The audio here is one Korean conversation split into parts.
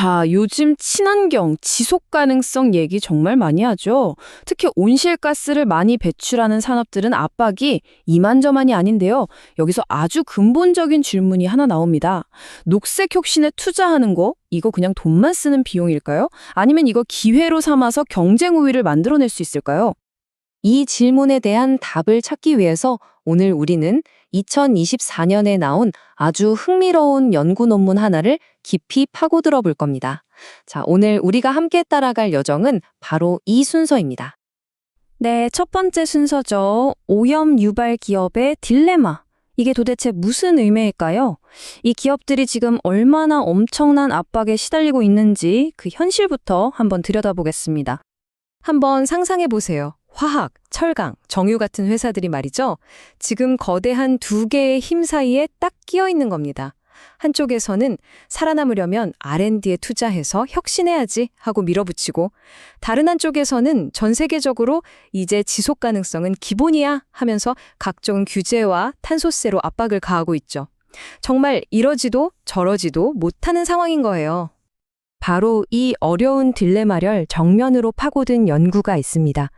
자, 요즘 친환경, 지속 가능성 얘기 정말 많이 하죠. 특히 온실가스를 많이 배출하는 산업들은 압박이 이만저만이 아닌데요. 여기서 아주 근본적인 질문이 하나 나옵니다. 녹색 혁신에 투자하는 거, 이거 그냥 돈만 쓰는 비용일까요? 아니면 이거 기회로 삼아서 경쟁 우위를 만들어낼 수 있을까요? 이 질문에 대한 답을 찾기 위해서 오늘 우리는 2024년에 나온 아주 흥미로운 연구 논문 하나를 깊이 파고들어 볼 겁니다. 자, 오늘 우리가 함께 따라갈 여정은 바로 이 순서입니다. 네, 첫 번째 순서죠. 오염 유발 기업의 딜레마. 이게 도대체 무슨 의미일까요? 이 기업들이 지금 얼마나 엄청난 압박에 시달리고 있는지 그 현실부터 한번 들여다보겠습니다. 한번 상상해 보세요. 화학, 철강, 정유 같은 회사들이 말이죠. 지금 거대한 두 개의 힘 사이에 딱 끼어 있는 겁니다. 한쪽에서는 살아남으려면 R&D에 투자해서 혁신해야지 하고 밀어붙이고 다른 한쪽에서는 전 세계적으로 이제 지속 가능성은 기본이야 하면서 각종 규제와 탄소세로 압박을 가하고 있죠. 정말 이러지도 저러지도 못하는 상황인 거예요. 바로 이 어려운 딜레마를 정면으로 파고든 연구가 있습니다.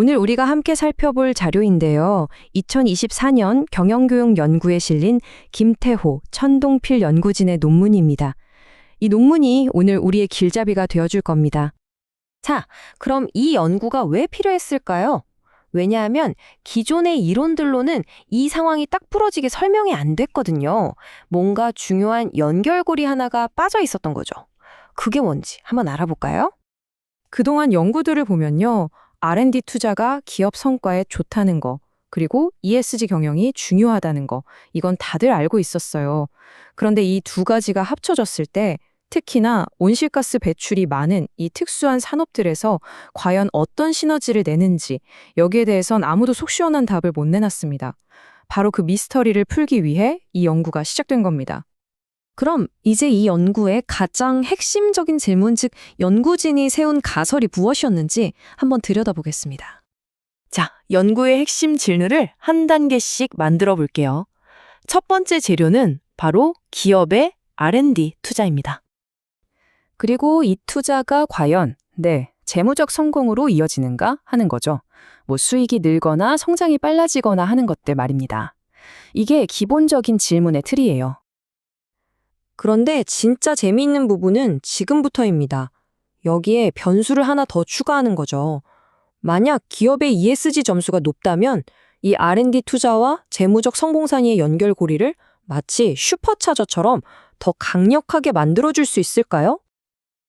오늘 우리가 함께 살펴볼 자료인데요. 2024년 경영교육 연구에 실린 김태호, 천동필 연구진의 논문입니다. 이 논문이 오늘 우리의 길잡이가 되어줄 겁니다. 자, 그럼 이 연구가 왜 필요했을까요? 왜냐하면 기존의 이론들로는 이 상황이 딱 부러지게 설명이 안 됐거든요. 뭔가 중요한 연결고리 하나가 빠져 있었던 거죠. 그게 뭔지 한번 알아볼까요? 그동안 연구들을 보면요. R&D 투자가 기업 성과에 좋다는 거, 그리고 ESG 경영이 중요하다는 거, 이건 다들 알고 있었어요. 그런데 이 두 가지가 합쳐졌을 때 특히나 온실가스 배출이 많은 이 특수한 산업들에서 과연 어떤 시너지를 내는지 여기에 대해선 아무도 속 시원한 답을 못 내놨습니다. 바로 그 미스터리를 풀기 위해 이 연구가 시작된 겁니다. 그럼 이제 이 연구의 가장 핵심적인 질문, 즉 연구진이 세운 가설이 무엇이었는지 한번 들여다보겠습니다. 자, 연구의 핵심 질문을 한 단계씩 만들어 볼게요. 첫 번째 재료는 바로 기업의 R&D 투자입니다. 그리고 이 투자가 과연 네, 재무적 성공으로 이어지는가 하는 거죠. 뭐 수익이 늘거나 성장이 빨라지거나 하는 것들 말입니다. 이게 기본적인 질문의 틀이에요. 그런데 진짜 재미있는 부분은 지금부터입니다. 여기에 변수를 하나 더 추가하는 거죠. 만약 기업의 ESG 점수가 높다면 이 R&D 투자와 재무적 성공 사이의 연결고리를 마치 슈퍼차저처럼 더 강력하게 만들어줄 수 있을까요?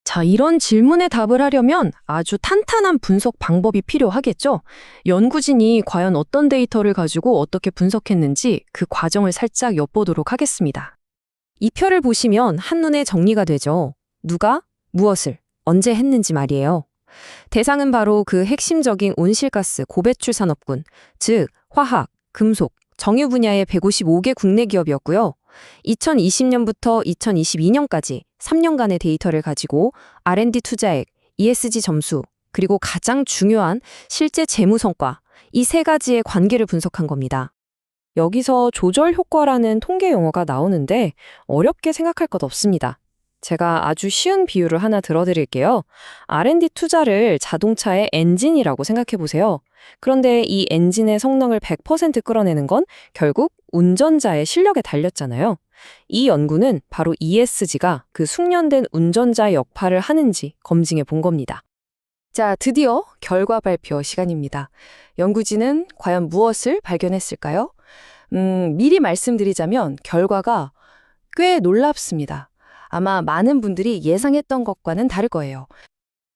자, 이런 질문에 답을 하려면 아주 탄탄한 분석 방법이 필요하겠죠? 연구진이 과연 어떤 데이터를 가지고 어떻게 분석했는지 그 과정을 살짝 엿보도록 하겠습니다. 이 표를 보시면 한눈에 정리가 되죠. 누가, 무엇을, 언제 했는지 말이에요. 대상은 바로 그 핵심적인 온실가스 고배출 산업군, 즉 화학, 금속, 정유 분야의 155개 국내 기업이었고요. 2020년부터 2022년까지 3년간의 데이터를 가지고 R&D 투자액, ESG 점수, 그리고 가장 중요한 실제 재무 성과, 이 세 가지의 관계를 분석한 겁니다. 여기서 조절 효과라는 통계 용어가 나오는데 어렵게 생각할 것 없습니다. 제가 아주 쉬운 비유를 하나 들어드릴게요. R&D 투자를 자동차의 엔진이라고 생각해 보세요. 그런데 이 엔진의 성능을 100% 끌어내는 건 결국 운전자의 실력에 달렸잖아요. 이 연구는 바로 ESG가 그 숙련된 운전자의 역할을 하는지 검증해 본 겁니다. 자, 드디어 결과 발표 시간입니다. 연구진은 과연 무엇을 발견했을까요? 음, 미리 말씀드리자면 결과가 꽤 놀랍습니다. 아마 많은 분들이 예상했던 것과는 다를 거예요.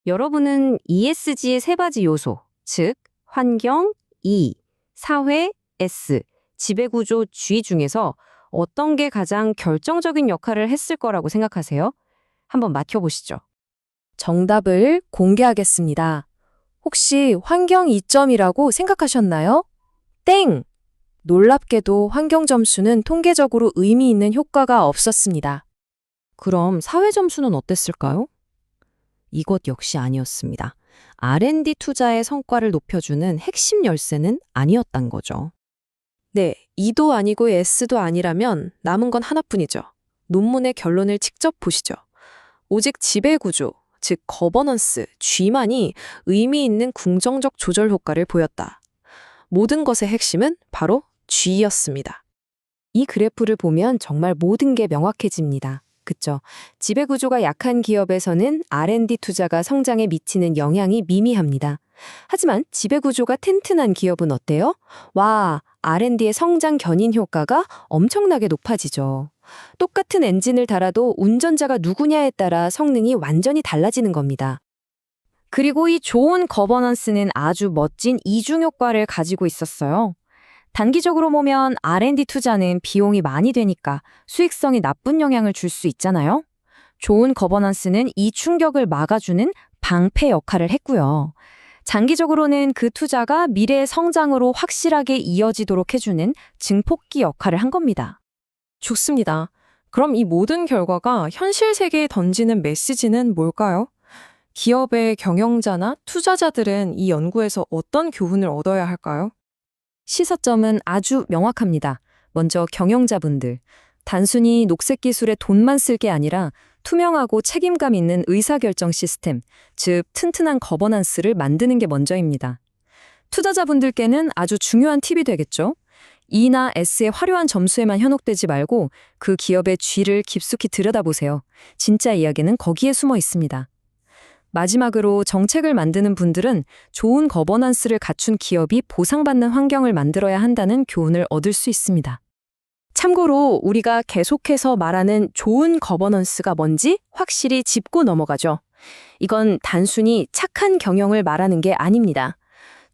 여러분은 ESG의 세 가지 요소, 즉 환경 E, 사회 S, 지배구조 G 중에서 어떤 게 가장 결정적인 역할을 했을 거라고 생각하세요? 한번 맞춰보시죠. 정답을 공개하겠습니다. 혹시 환경 2점이라고 생각하셨나요? 땡! 놀랍게도 환경 점수는 통계적으로 의미 있는 효과가 없었습니다. 그럼 사회 점수는 어땠을까요? 이것 역시 아니었습니다. R&D 투자의 성과를 높여주는 핵심 열쇠는 아니었단 거죠. 네, E도 아니고 S도 아니라면 남은 건 하나뿐이죠. 논문의 결론을 직접 보시죠. 오직 지배구조, 즉 거버넌스, G만이 의미 있는 궁정적 조절 효과를 보였다. 모든 것의 핵심은 바로 G였습니다. 이 그래프를 보면 정말 모든 게 명확해집니다. 그쵸? 지배구조가 약한 기업에서는 R&D 투자가 성장에 미치는 영향이 미미합니다. 하지만 지배구조가 튼튼한 기업은 어때요? 와, R&D의 성장 견인 효과가 엄청나게 높아지죠. 똑같은 엔진을 달아도 운전자가 누구냐에 따라 성능이 완전히 달라지는 겁니다. 그리고 이 좋은 거버넌스는 아주 멋진 이중 효과를 가지고 있었어요. 단기적으로 보면 R&D 투자는 비용이 많이 되니까 수익성이 나쁜 영향을 줄 수 있잖아요. 좋은 거버넌스는 이 충격을 막아주는 방패 역할을 했고요. 장기적으로는 그 투자가 미래의 성장으로 확실하게 이어지도록 해주는 증폭기 역할을 한 겁니다. 좋습니다. 그럼 이 모든 결과가 현실 세계에 던지는 메시지는 뭘까요? 기업의 경영자나 투자자들은 이 연구에서 어떤 교훈을 얻어야 할까요? 시사점은 아주 명확합니다. 먼저 경영자분들. 단순히 녹색 기술에 돈만 쓸 게 아니라 투명하고 책임감 있는 의사결정 시스템, 즉 튼튼한 거버넌스를 만드는 게 먼저입니다. 투자자분들께는 아주 중요한 팁이 되겠죠. E나 S의 화려한 점수에만 현혹되지 말고 그 기업의 G를 깊숙이 들여다보세요. 진짜 이야기는 거기에 숨어 있습니다. 마지막으로 정책을 만드는 분들은 좋은 거버넌스를 갖춘 기업이 보상받는 환경을 만들어야 한다는 교훈을 얻을 수 있습니다. 참고로 우리가 계속해서 말하는 좋은 거버넌스가 뭔지 확실히 짚고 넘어가죠. 이건 단순히 착한 경영을 말하는 게 아닙니다.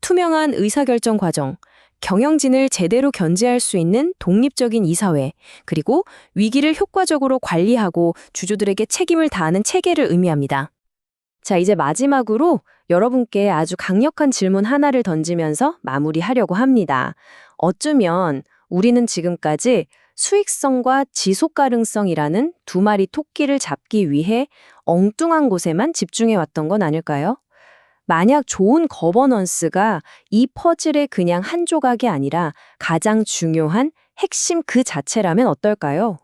투명한 의사결정 과정, 경영진을 제대로 견제할 수 있는 독립적인 이사회, 그리고 위기를 효과적으로 관리하고 주주들에게 책임을 다하는 체계를 의미합니다. 자, 이제 마지막으로 여러분께 아주 강력한 질문 하나를 던지면서 마무리하려고 합니다. 어쩌면 우리는 지금까지 수익성과 지속 가능성이라는 두 마리 토끼를 잡기 위해 엉뚱한 곳에만 집중해 왔던 건 아닐까요? 만약 좋은 거버넌스가 이 퍼즐의 그냥 한 조각이 아니라 가장 중요한 핵심 그 자체라면 어떨까요?